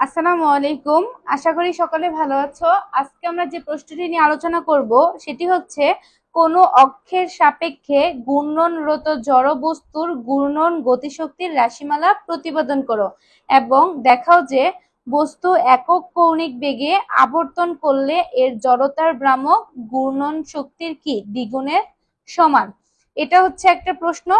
আসসালামু আলাইকুম। আশা করি সকলে ভালো আছো। আজকে আমরা যে প্রশ্নটি নিয়ে আলোচনা করব, সেটি হচ্ছে, কোন অক্ষের সাপেক্ষে ঘূর্ণনরত জড় বস্তুর ঘূর্ণন গতিশক্তির রাশিমালা প্রতিপাদন করো এবং দেখাও যে বস্তু একক কৌণিক বেগে আবর্তন করলে এর জড়তার ভ্রামক ঘূর্ণন শক্তির কি? দ্বিগুণের সমান। এটা হচ্ছে একটা প্রশ্ন।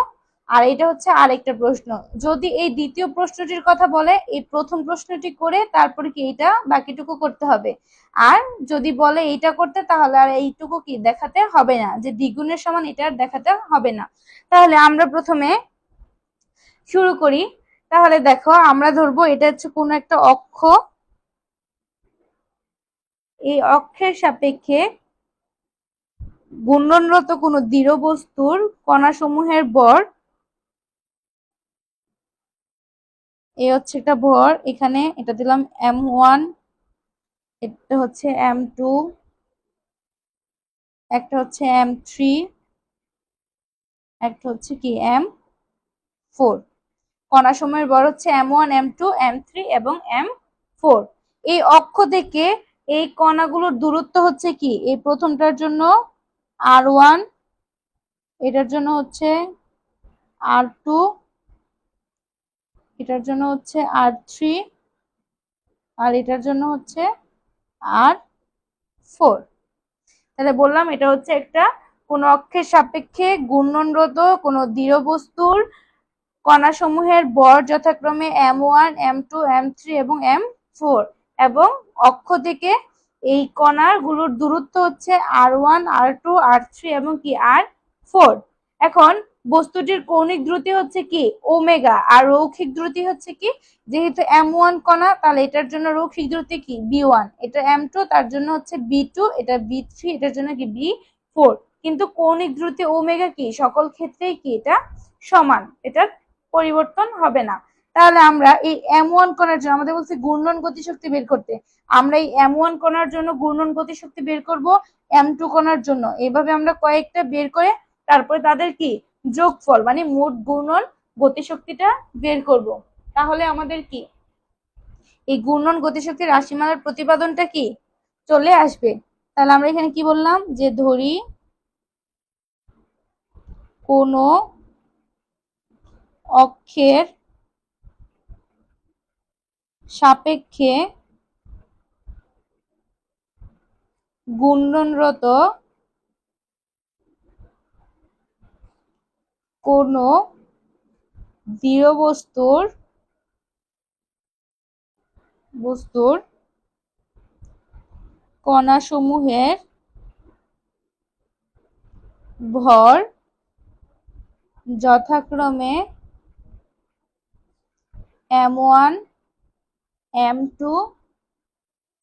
আর এটা হচ্ছে আরেকটা প্রশ্ন। যদি এই দ্বিতীয় প্রশ্নটির কথা বলে, এই প্রথম প্রশ্নটি করে তারপরে কি এটা বাকিটুকু করতে হবে? আর যদি বলে এইটা করতে, তাহলে আর এইটুকু কি দেখাতে হবে না? যে দ্বিগুণের সমান এটা আর দেখাতে হবে না। তাহলে আমরা প্রথমে শুরু করি। তাহলে দেখো, আমরা ধরবো এটা হচ্ছে কোনো একটা অক্ষ। এই অক্ষের সাপেক্ষে ঘূর্ণনরত কোনো দৃঢ় বস্তুর কণাসমূহের ভর এ হচ্ছে একটা ভর, এখানে এটা দিলাম এম ওয়ান এটা হচ্ছে এম টু একটা হচ্ছে এম থ্রি একটা হচ্ছে কি এম ফোর কণা সময়ের ভর হচ্ছে M one M two M three এবং এম ফোর এই অক্ষ থেকে এই কণাগুলোর দূরত্ব হচ্ছে কি? এই প্রথমটার জন্য আর ওয়ান এটার জন্য হচ্ছে আর টু এটার জন্য হচ্ছে আর থ্রি আর এটার জন্য হচ্ছে আর ফোর তাহলে বললাম এটা হচ্ছে একটা কোন অক্ষের সাপেক্ষে ঘূর্ণনরত কোনো দৃঢ় বস্তুর কণাসমূহের বর যথাক্রমে M one M two M three এবং এম ফোর এবং অক্ষ থেকে এই কণারগুলোর দূরত্ব হচ্ছে R one R two R three এবং কি আর ফোর এখন বস্তুটির কৌণিক দ্রুতি হচ্ছে কি? ওমেগা। আর রৌখিক দ্রুতি হচ্ছে কি? যেহেতু এম ওয়ান কণা, তাহলে এটার জন্য রৌখিক দ্রুতি কি? V one. এটা এম টু, তার জন্য হচ্ছে বি টু, এটা বি থ্রি, এটার জন্য কি? V four. কিন্তু কৌণিক দ্রুতি ওমেগা কি? সকল ক্ষেত্রেই কি এটা? সমান। এটার পরিবর্তন হবে না। তাহলে আমরা এই এম ওয়ান কণার জন্য, আমাদের বলছে ঘূর্ণন গতিশক্তি বের করতে। আমরা এই এম ওয়ান কণার জন্য ঘূর্ণন গতিশক্তি বের করব এম টু কণার জন্য। এইভাবে আমরা কয়েকটা বের করে তারপরে তাদের কি? যোগফল মানে মোট গুণন গতিশক্তিটা বের করব। তাহলে আমাদের কি? এই গুণন গতিশক্তির রাশিমালার প্রতিপাদনটা কি? চলে আসবে। তাহলে আমরা এখানে কি বললাম? যে ধরি কোনো অক্ষের সাপেক্ষে ঘূর্ণনরত কোনো দৃঢ় বস্তুর বস্তুর কণাসমূহের ভর যথাক্রমে M one, M two,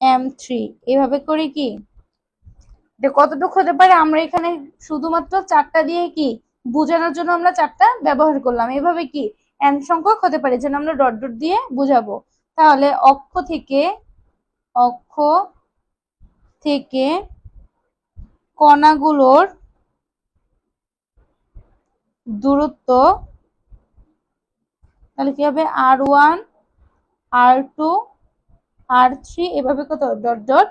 M three. এভাবে করে কি? কতটুকু হতে পারে? আমরা এখানে শুধুমাত্র চারটা দিয়ে কি বোঝানোর জন্য আমরা চারটা ব্যবহার করলাম। এভাবে কি এন সংখ্যক হতে পারে? যেন আমরা ডট ডট দিয়ে বুঝাবো। তাহলে অক্ষ থেকে অক্ষ থেকে কণাগুলোর দূরত্ব, তাহলে কি হবে? R one R two R three এভাবে কত? ডট ডট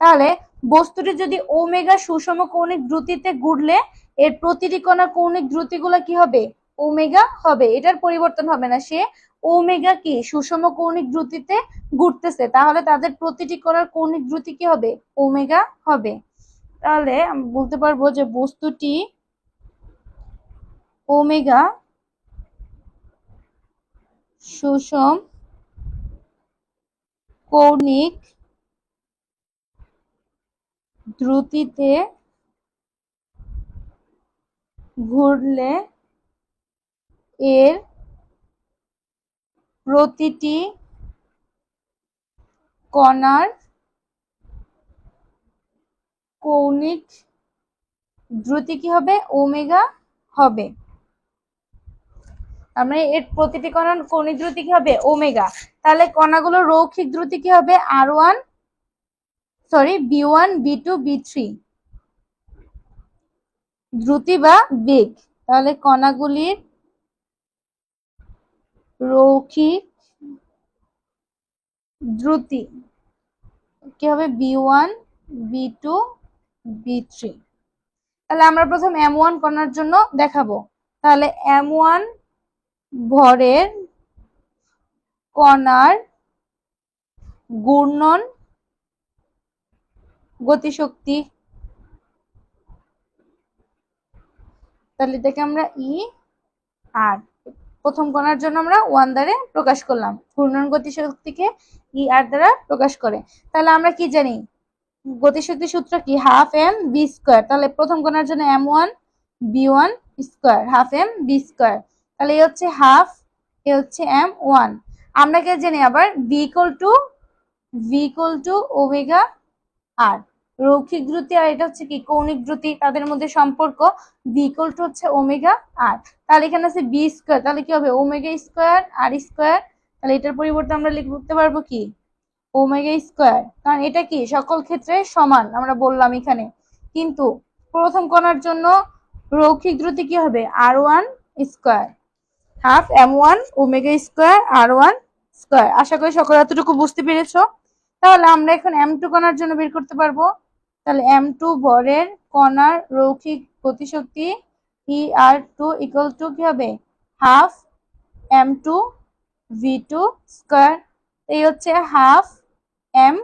তাহলে বস্তুটি যদি ওমেগা সুষম কৌণিক দ্রুতিতে ঘুরলে, এর প্রতিটি কণা কৌণিক দ্রুতিগুলো কি হবে? ওমেগা হবে। এটার পরিবর্তন হবে না। সে ওমেগা কি? সুষম কৌণিক দ্রুতিতে ঘুরতেছে। তাহলে তাদের প্রতিটি কণার কৌণিক দ্রুতি কি হবে? ওমেগা হবে। তাহলে আমি বলতে পারব যে বস্তুটি ওমেগা সুষম কৌণিক দ্রুতিতে ঘুরলে এর প্রতিটি কণার কৌণিক দ্রুতি কি হবে? ওমেগা হবে। আমরা এর প্রতিটি কণার কৌণিক দ্রুতি কি হবে? ওমেগা। তাহলে কণাগুলোর রৌখিক দ্রুতি কি হবে? R one sorry V one V two V three দ্রুতি বা বেগ। তাহলে কণাগুলির রৌখিক দ্রুতি। কি হবে? V one V two V three তাহলে আমরা প্রথম এম ওয়ান কণার জন্য দেখাবো। তাহলে এম ওয়ান ভরের কণার ঘূর্ণন গতিশক্তি। তাহলে এটাকে আমরা ই আর প্রথম কণার জন্য আমরা ওয়ান দ্বারে প্রকাশ করলাম। ঘূর্ণন গতিশক্তিকে ই আর দ্বারা প্রকাশ করে। তাহলে আমরা কি জানি? গতিশক্তি সূত্র কি? হাফ এম বি স্কোয়ার তাহলে প্রথম কণার জন্য M one V one square half M V square তাহলে এ হচ্ছে হাফ এ হচ্ছে এম ওয়ান আমরা কে জানি আবার? V equal to V equal to omega R রৈখিক দ্রুতি আর এটা হচ্ছে কি, কৌণিক দ্রুতি, তাদের মধ্যে সম্পর্ক টু হচ্ছে ওমেগা আর। তাহলে এখানে আছে বি স্কোয়ার, তাহলে কি হবে? ওমেগা স্কোয়ার আর স্কোয়ার, তাহলে এটার পরিবর্তে আমরা লিখতে পারব কি? ওমেগা স্কোয়ার, কারণ এটা কি? সকল ক্ষেত্রে সমান, আমরা বললাম এখানে। কিন্তু প্রথম কণার জন্য রৈখিক দ্রুতি কি হবে? R one square, half M one omega square, R one square. আশা করি সকল এতটুকু বুঝতে পেরেছ। তাহলে আমরা এখন এম টু কণার জন্য বের করতে পারব। তাহলে এম টু বরের কণার রৌখিক গতিশক্তি E R two equal to কি হবে? Half M two V two square এই হচ্ছে হাফ এম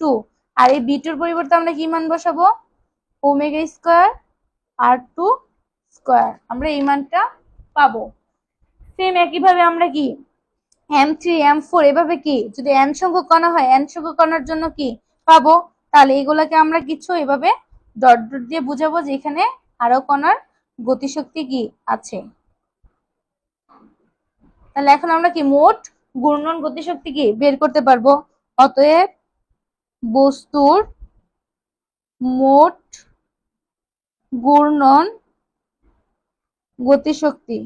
টু আর এই বি টুর পরিবর্তে আমরা কি মান বসাবো? Omega square R two square আমরা এই মানটা পাবো। সেম একইভাবে আমরা কি এম থ্রি এম ফোর এভাবে কি? যদি এন সংখ্যক কণা হয় এন সংখ্যক কণার জন্য কি পাবো? তাহলে এগুলাকে আমরা কিছু এভাবে ডট ডট দিয়ে বুঝাবো যে এখানে আরও কণার গতিশক্তি কি আছে। তাহলে এখন আমরা কি মোট ঘূর্ণন গতিশক্তি কি বের করতে পারব? অতএব বস্তুর মোট ঘূর্ণন গতিশক্তি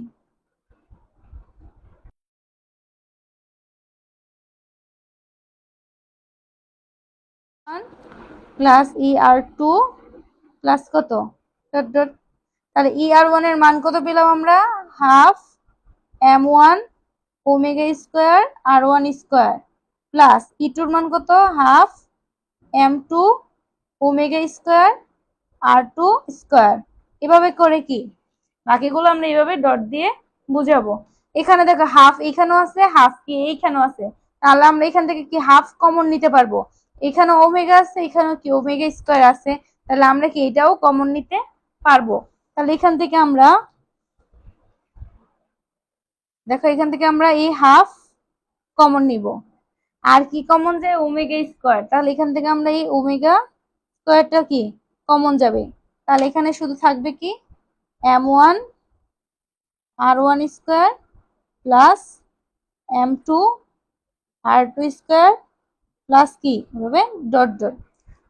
plus E R two plus কত? ডট ডট তাহলে ই আর ওয়ানের মান কত পেলাম আমরা? Half M one omega square R one square plus E টুর মান কত? Half M two omega square R two square এভাবে করে কি? বাকিগুলো আমরা এইভাবে ডট দিয়ে বুঝাবো। এখানে দেখো হাফ এখানেও আছে হাফ কি এইখানেও আছে। তাহলে আমরা এখান থেকে কি হাফ কমন নিতে পারব? এখানে ওমেগা আছে এখানেও কি ওমেগা স্কোয়ার আছে, তাহলে আমরা কি এটাও কমন নিতে পারব? তাহলে এখান থেকে আমরা, দেখো এখান থেকে আমরা এই হাফ কমন নিব। আর কি কমন যায় ওমেগা স্কোয়ার, তাহলে এখান থেকে আমরা এই ওমেগা স্কোয়ারটা কি কমন যাবে। তাহলে এখানে শুধু থাকবে কি M one R one square plus M two R two square plus কি? এভাবে ডট ডট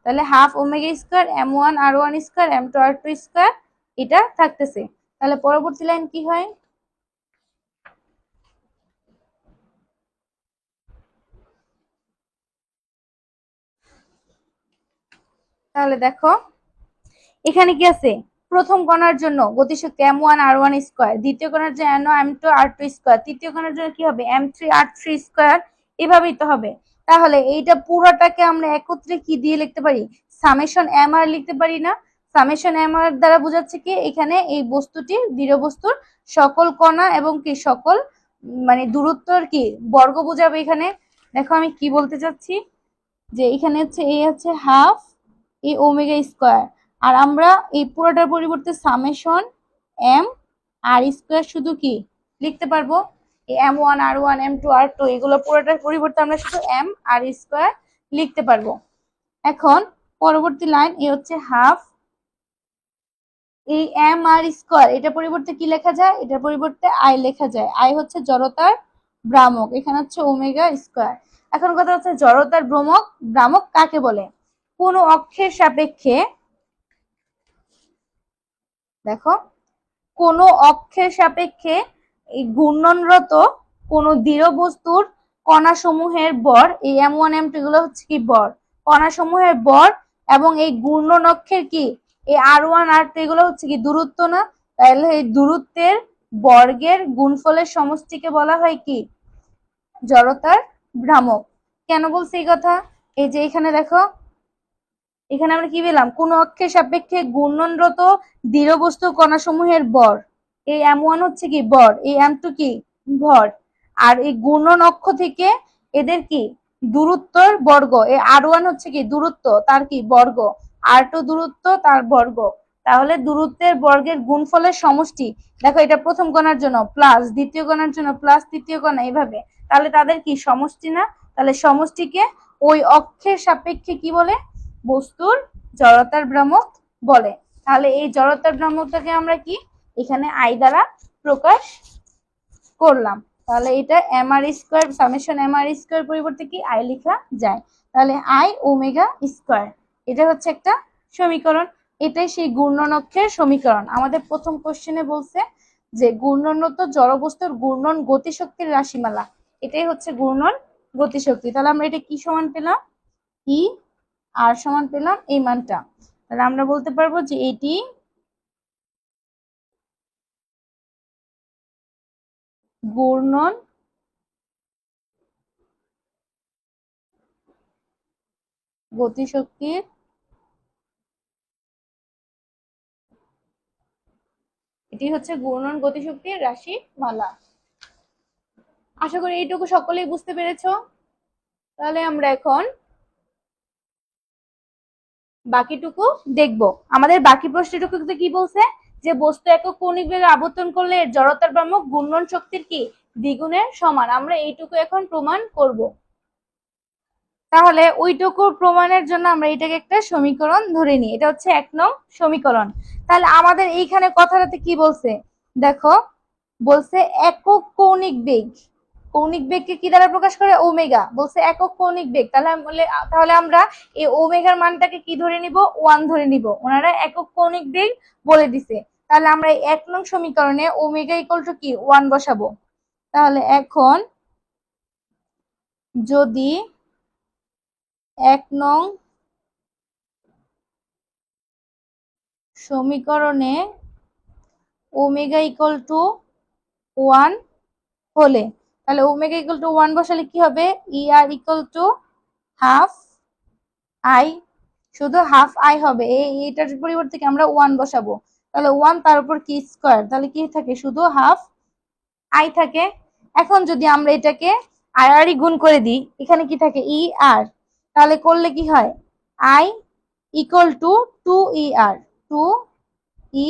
তাহলে half omega square M one R one square M two R two square এটা থাকতেছে। তাহলে পরবর্তী লাইন কি হয়? তাহলে দেখো, এখানে কি আছে? প্রথম কণার জন্য গতিশক্তি M one R one square দ্বিতীয় কণার জন্য N M two R two square তৃতীয় কণার জন্য কি হবে? M three R three square এভাবেই তো হবে। তাহলে এইটা পুরোটাকে আমরা একত্রে কি দিয়ে লিখতে পারি? সামেশন এম আর লিখতে পারি না। সামেশন এম আর দ্বারা বোঝাচ্ছে কি? এখানে এই বস্তুটি দৃঢ় বস্তুর সকল কণা এবং কি সকল মানে দূরত্বর কি বর্গ বোঝাবে এখানে। দেখো আমি কি বলতে চাচ্ছি? যে এখানে হচ্ছে এই হচ্ছে হাফ এই ওমেগা স্কোয়ার আর আমরা এই পুরোটার পরিবর্তে সামেশন এম আর স্কোয়ার শুধু কি লিখতে পারব? M one R one M two R two এগুলো পুরোটার পরিবর্তে আমরা শুধু এম আর স্কোয়ার লিখতে পারব। এখন পরবর্তী লাইন এ হচ্ছে হাফ এই এম আর স্কোয়ার এটা পরিবর্তে কি লেখা যায়? এটার পরিবর্তে আই লেখা যায়। আই হচ্ছে জড়তার ভ্রামক, এখানে হচ্ছে ওমেগা স্কোয়ার। এখন কথা হচ্ছে জড়তার ভ্রমক, ভ্রামক কাকে বলে? কোনো অক্ষের সাপেক্ষে, দেখো, কোন অক্ষের সাপেক্ষে এই ঘূর্ণনরত কোনো দৃঢ় বস্তুর কণাসমূহের বর, এই এম ওয়ান এম টু এগুলো হচ্ছে কি বর? কণাসমূহের বর এবং এই ঘূর্ণন অক্ষের কি? এই আর ওয়ান আর টু এগুলো হচ্ছে কি দূরত্ব না? তাহলে এই দূরত্বের বর্গের গুণফলের সমষ্টিকে বলা হয় কি? জড়তার ভ্রামক। কেন বলছি এই কথা? এই যে এখানে দেখো, এখানে আমরা কি পেলাম? কোন অক্ষের সাপেক্ষে ঘূর্ণনরত দৃঢ় বস্তু কণাসমূহের বর। এই এম ওয়ান হচ্ছে কি? বর এই এম টু কি? ভর। আর এই ঘূর্ণন অক্ষ থেকে এদের কি? দূরত্বর বর্গ। এই আর ওয়ান হচ্ছে কি? দূরত্ব, তার কি? বর্গ। আর টু দূরত্ব, তার বর্গ। তাহলে দূরত্বের বর্গের গুণফলের সমষ্টি, দেখো এটা প্রথম গণার জন্য প্লাস দ্বিতীয় গণার জন্য প্লাস তৃতীয় গণা এইভাবে। তাহলে তাদের কি? সমষ্টি না? তাহলে সমষ্টিকে ওই অক্ষের সাপেক্ষে কি বলে? বস্তুর জড়তার ভ্রামক বলে। তাহলে এই জড়তার ভ্রামকটাকে আমরা কি? এখানে আই দ্বারা প্রকাশ করলাম। তাহলে এটা M R square summation M R square পরিবর্তে কি? আই লেখা যায়। তাহলে আই ওমেগা স্কোয়ার এটা হচ্ছে একটা সমীকরণ। এটাই সেই ঘূর্ণনক্ষের সমীকরণ। আমাদের প্রথম কোশ্চেনে বলছে যে ঘূর্ণনত জড়বস্তুর ঘূর্ণন গতিশক্তির রাশিমালা। এটাই হচ্ছে ঘূর্ণন গতিশক্তি। তাহলে আমরা এটা কি সমান পেলাম? ই আর সমান পেলাম এই মানটা। তাহলে আমরা বলতে পারব যে এটি ঘূর্ণন গতিশক্তির এটি হচ্ছে ঘূর্ণন গতিশক্তির রাশি মালা আশা করি এইটুকু সকলেই বুঝতে পেরেছ। তাহলে আমরা এখন বাকিটুকু দেখব। আমাদের বাকি প্রশ্নটুকুতে কি বলছে? যে বস্তু একক কৌণিক বেগে আবর্তন করলে এর জড়তার ভ্রামক ঘূর্ণন শক্তির কি? দ্বিগুণের সমান। আমরা এইটুকু এখন প্রমাণ করব। তাহলে ওইটুকু প্রমাণের জন্য আমরা এটাকে একটা সমীকরণ ধরে নিই। এটা হচ্ছে এক নং সমীকরণ। তাহলে আমাদের এইখানে কথাটাতে কি বলছে? দেখো, বলছে একক কৌণিক বেগ। কৌণিক বেগকে কি দ্বারা প্রকাশ করে? ওমেগা। বলছে একক কৌণিক বেগ। তাহলে তাহলে আমরা এই ওমেগার মানটাকে কি ধরে নিব? ওয়ান ধরে নিব। ওনারা একক কৌণিক বেগ বলে দিছে। তাহলে আমরা এক নং সমীকরণে ওমেগা ইকুয়াল টু কি? ওয়ান বসাবো। তাহলে এখন যদি এক নং সমীকরণে ওমেগা ইকুয়াল টু ওয়ান হলে, তাহলে ওমেগা ইকুয়াল টু ওয়ান বসালে কি হবে? E R equal to half I শুধু হাফ আই হবে। এই এটার পরিবর্তে আমরা ওয়ান বসাবো? তাহলে ওয়ান তার উপর কি স্কোয়ার তাহলে কি থাকে? শুধু হাফ আই থাকে। এখন যদি আমরা এটাকে আর গুণ করে দিই, এখানে কি থাকে? ই আর তাহলে করলে কি হয়? I equal to two E R two E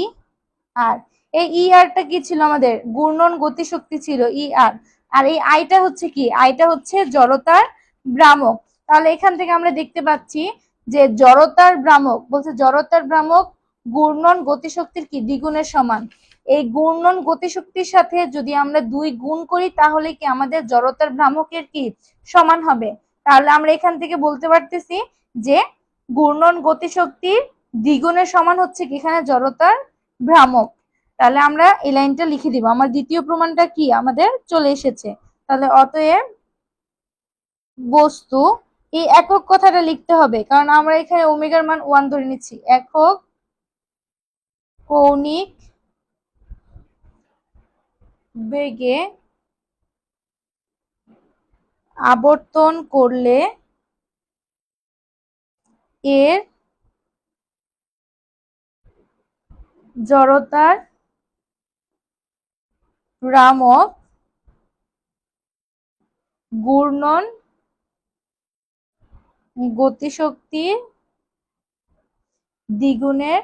R এই ই আরটা কি ছিল আমাদের? ঘূর্ণন গতিশক্তি ছিল ই আর আর এই আইটা হচ্ছে কি? আইটা হচ্ছে জড়তার ভ্রামক। তাহলে এখান থেকে আমরা দেখতে পাচ্ছি যে জড়তার ভ্রামক, বলছে জড়তার ভ্রামক ঘূর্ণন গতিশক্তির কি? দ্বিগুণের সমান। এই ঘূর্ণন গতিশক্তির সাথে যদি আমরা দুই গুণ করি, তাহলে কি আমাদের জড়তার ভ্রামকের কি সমান হবে? তাহলে আমরা এখান থেকে বলতে পারতেছি যে ঘূর্ণন গতিশক্তির দ্বিগুণের সমান হচ্ছে কি? এখানে জড়তার ভ্রামক। তাহলে আমরা এই লাইনটা লিখে দিব। আমার দ্বিতীয় প্রমাণটা কি? আমাদের চলে এসেছে। তাহলে অতএব বস্তু এই একক কথাটা লিখতে হবে। কারণ আমরা এখানে ওমেগার মান ওয়ান ধরে নিচ্ছি। একক কৌণিক বেগে আবর্তন করলে এর জড়তার ভ্রামক ঘূর্ণন গতিশক্তি দ্বিগুণের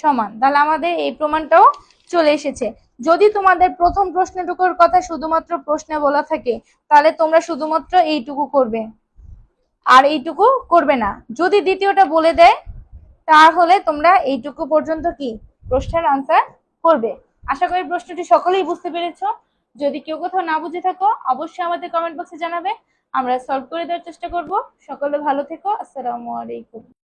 সমান। তাহলে আমাদের এই প্রমাণটাও চলে এসেছে। যদি তোমাদের প্রথম প্রশ্নটুকুর কথা শুধুমাত্র প্রশ্নে বলা থাকে, তাহলে তোমরা শুধুমাত্র এইটুকু করবে। আর এইটুকু করবে না। যদি দ্বিতীয়টা বলে দেয়, তাহলে তোমরা এইটুকু পর্যন্ত কি? প্রশ্নের আনসার করবে। আশা করি প্রশ্নটি সকলেই বুঝতে পেরেছ। যদি কেউ কোথাও না বুঝে থাকো, অবশ্যই আমাদের কমেন্ট বক্সে জানাবে। আমরা সলভ করে দেওয়ার চেষ্টা করব। সকলে ভালো থেকো। আসসালামু আলাইকুম।